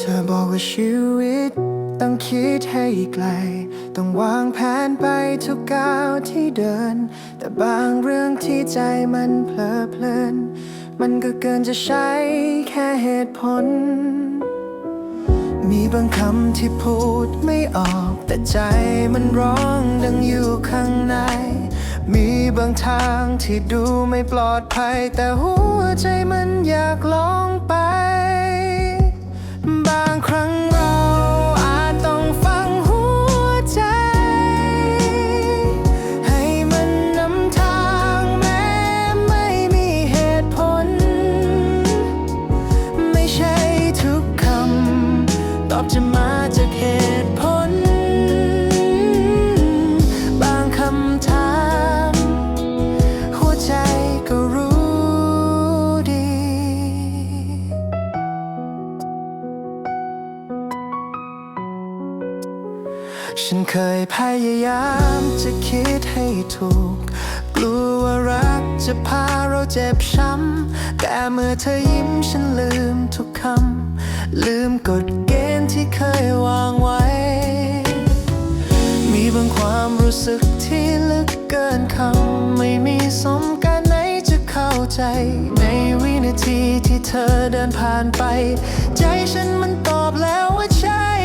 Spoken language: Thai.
ธอบอกว่าชีวิต ต้องคิดให้ไกล ต้องวางแผนไปทุกก้าวที่เดิน แต่บางเรื่องที่ใจมันเพลอเพลิน มันก็เกินจะใช้แค่เหตุผล มีบางคำที่พูดไม่ออก แต่ใจมันร้องดังอยู่ข้างใน มีบางทางที่ดูไม่ปลอดภัย แต่หัวใจมันอยากลอง อบจะมาจากเหตุผล บางคำถาม หัวใจก็รู้ดี ฉันเคยพยายามจะคิดให้ถูก กลัวว่ารักจะพาเราเจ็บช้ำ แต่เมื่อเธอยิ้มฉันลืมทุกคำ ลืมกฎเกณฑ์ที่เคยวางไว้ มีบางความรู้สึกที่ลึกเกินคำไม่มีสมการไหนจะเข้าใจ ในวินาทีที่เธอเดินผ่านไป ใจฉันมันตอบแล้วว่าใช่